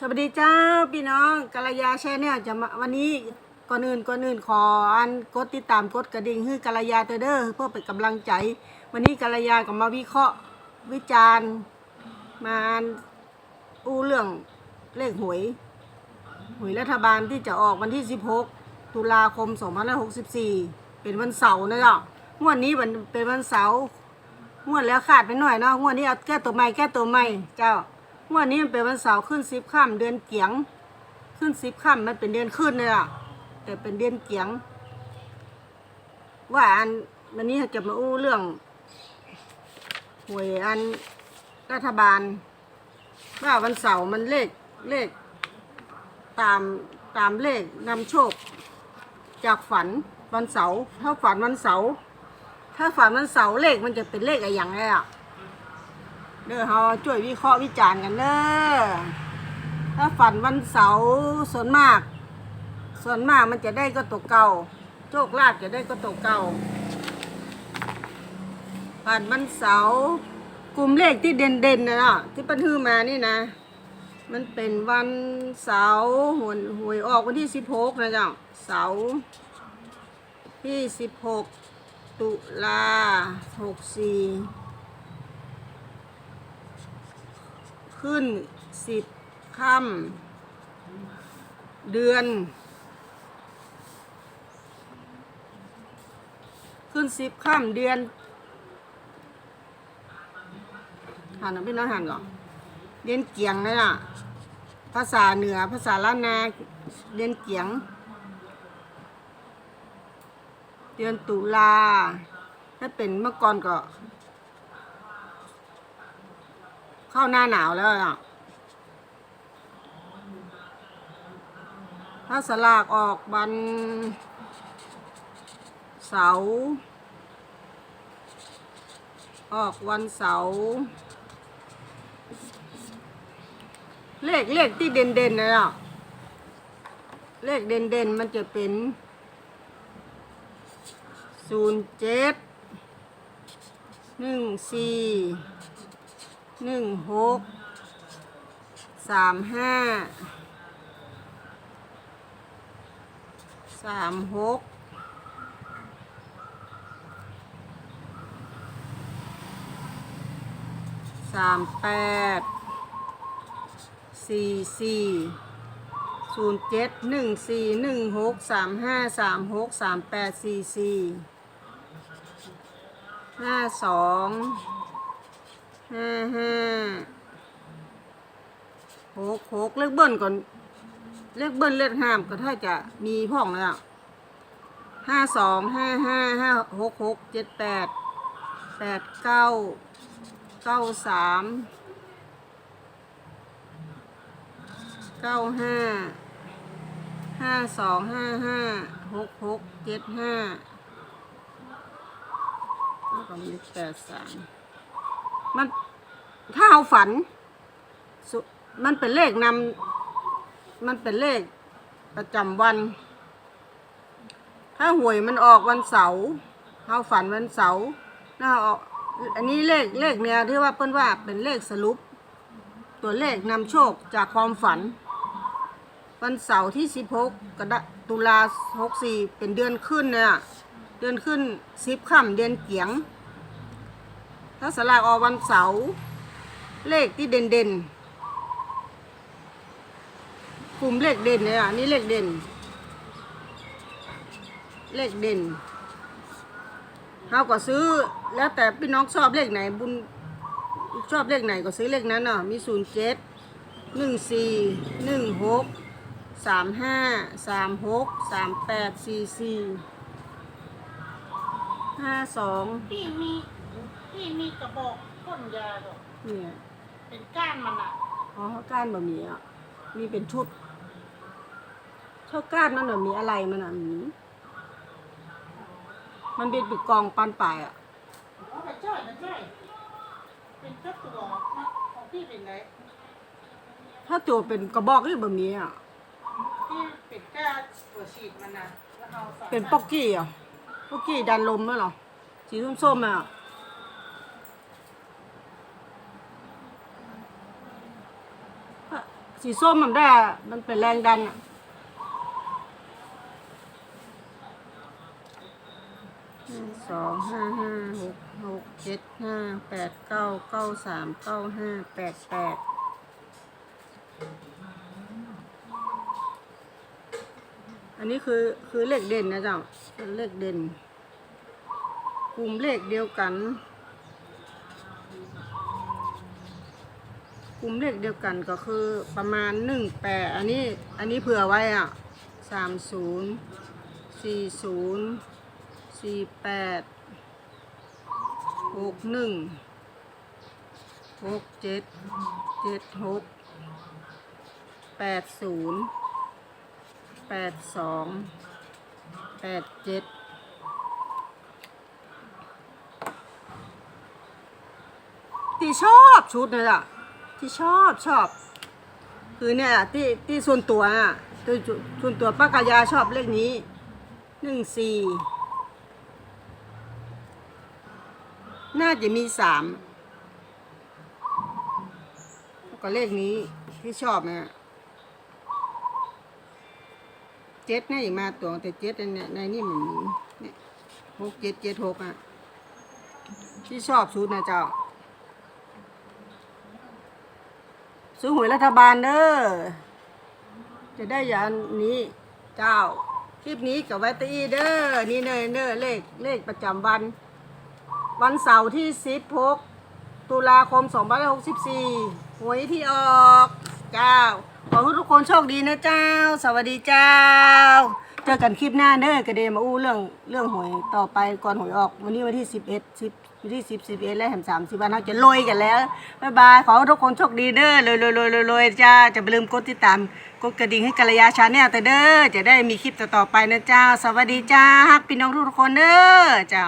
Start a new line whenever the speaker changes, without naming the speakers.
สวัสดีเจ้าพี่น้องกัลยาแชนเนี่ยจะมาวันนี้ก่อนอื่นก่อนอื่นขออันกดติดตามกดกระดิ่งให้กัลยาเตอเดอร์เพื่อเป็นกำลังใจ วันนี้กัลยาก็มาวิเคราะห์วิจารณ์มาอู้เรื่องเลขหวยหวยรัฐบาลที่จะออกวันที่ 16 ตุลาคม 2564 เป็นวันเสาร์นะจ้างวดนี้มันเป็นวันเสาร์งวดแล้วขาดไปหน่อยเนาะงวดนี้เอาแก้ตัวใหม่แก้ตัวใหม่เจ้า งวดนี้มันเป็นวันเสาร์ขึ้นสิบค่ำเดือนเกียง ขึ้นสิบค่ำมันเป็นเดือนขึ้นเลยอะแต่เป็นเดือนเกียง ว่าอันวันนี้จะมาอู้เรื่องหวยอันรัฐบาล ว่าวันเสาร์มันเลขเลข ตามตามเลขนำโชค จากฝันวันเสาร์ถ้าฝันวันเสาร์ถ้าฝันวันเสาร์เลขมันจะเป็นเลขอะไรอย่างไรอะ เด้อเราช่วยวิเคราะห์วิจารณ์กันเด้อถ้าฝันวันเสาร์ส่วนมาก ส่วนมากมันจะได้ก็ตัวเก่าโชคลาภจะได้ก็ตัวเก่าฝันวันเสาร์กลุ่มเลขที่เด่นๆนะเนาะที่ปันทือมานี่นะ มันเป็นวันเสาร์หวยหวยออกวันที่สิบหกนะจ๊ะเสาร์ที่สิบหกตุลาหกสี่ ขึ้นสิบค่ำเดือน ขึ้นสิบค่ำเดือนหันนะพี่น้องหันก่อนเรียนเกียงเลยอะ ภาษาเหนือภาษาล้านนาเรียนเกียง เดือนตุลาถ้าเป็นเมื่อก่อนก็ เข้าหน้าหนาวแล้วอะ ถ้าสลากออกวันเสาร์ออกวันเสาร์เลขเลขที่เด่นเด่นๆนะอะเลขเด่นเด่นมันจะเป็นศูนย์เจ็ดหนึ่งสี่ หนึ่งหกสามห้าสามหกสามแปดสี่สี่ศูนย์เจ็ดหนึ่งสี่หนึ่งหกสามห้าสามหกสามแปดสี่สี่ห้าสอง ห้าห้าหกหกเลขเบิ้ลก่อน เลขเบิ้ลเลขห้ามก็ถ้าจะมีพ่องแล้วห้าสองห้าห้าห้าหกหกเจ็ดแปดแปดเก้าเก้าสามเก้าห้าห้าสองห้าห้าหกหกเจ็ดห้าแล้วก็มีแปดสาม มันถ้าเอาฝันสุมันเป็นเลขนำมันเป็นเลขประจำวัน ถ้าหวยมันออกวันเสาร์เอาฝันวันเสาร์น่าออกอันนี้เลขเลขเนี่ยที่ว่าเปิ้นว่าเป็นเลขสรุป ตัวเลขนำโชคจากความฝัน วันเสาร์ที่16กกรตุลา64เป็นเดือนขึ้นเนี่ยเดือนขึ้นสิบค่ำเดือนเกียง ถ้าสลากออกวันเสาร์เลขที่เด่นเด่นกลุ่มเลขเด่นเนี่ยนี่เลขเด่น เลขเด่นเราก็ซื้อแล้วแต่พี่น้องชอบเลขไหนบุญชอบเลขไหนก็ซื้อเลขนั้นเนาะมีศูนย์เจ็ดหนึ่งสี่หนึ่งหกสามห้าสามหกสามแปดสี่สี่ห้าสอง
พี่มีพี่มีกระบอกพ่นยาดอก
เนี่ย
เป็นก้านมันอะ
อ๋อก้านบะหมี่อะมีเป็นชุดชอบก้านมันแบบมีอะไรมันอะหมีมันเป็นปีกกองปันปลายอะ
เอาไปช่วยไปช่วยเป็นเจ้าตัวนะของพี่เป็นไง
ถ้าตัวเป็นกระบอกนี่บะหมี่อะ
พี่เป็นก้านตัวฉีดมันนะแล้วเอาใส่
เป็นป๊อกกี้อะป๊อกกี้ดันลมไหมเหรอสีส้มๆอะ สีส้มมันได้ มันเป็นแรงดันอะสองห้าห้าหกหกเจ็ดห้าแปดเก้าเก้าสามเก้าห้าแปดแปดอันนี้คือคือเลขเด่นนะจ้าเป็นเลขเด่นกลุ่มเลขเดียวกัน กลุ่มเลขเดียวกันก็คือประมาณหนึ่งแปดอันนี้อันนี้เผื่อไว้อะสามศูนย์สี่ศูนย์สี่แปดหกหนึ่งหกเจ็ดเจ็ดหกแปดศูนย์แปดสองแปดเจ็ดที่ชอบชุดนี่แหละ ที่ชอบชอบ คือเนี่ยที่ที่ส่วนตัวอะตัวส่วนตัวป้ากายาชอบเลขนี้หนึ่งสี่น่าจะมีสามก็เลขนี้ที่ชอบเนี่ยเจ็ดนี่มาตัวแต่เจ็ดในนี่ยในนี่มันมีเนี่หกเจ็ดเจ็ดหกอะที่ชอบชุดนะเจ้า ซื้อหวยรัฐบาลเด้อจะได้อย่างนี้เจ้า คลิปนี้กับไวตีเด้อนี่เนยเนอเลขเลขประจำวัน วันเสาร์ที่16ตุลาคม2564หวยที่ออกเจ้าขอให้ทุกคนโชคดีนะเจ้า สวัสดีเจ้า จอกันคลิปหน้าเด้อกระเดมาอู้เรื่องเรื่องหวยต่อไปก่อนหวยออก วันนี้วันที่สิบเอ็ดสิบวันที่สิบสิบเอ็ดและแถมสามสิบวันเราจะลอยกันแล้วบ๊ายบายขอทุกคนโชคดีเด้อรวยรวยรวยรวยรวยจ้าจะไม่ลืมกดติดตามกดกระดิ่งให้กัลยาชาแนลแต่เด้อจะได้มีคลิปต่อๆไปนะเจ้าสวัสดีจ้าฮักพี่น้องทุกคนเด้อจ้า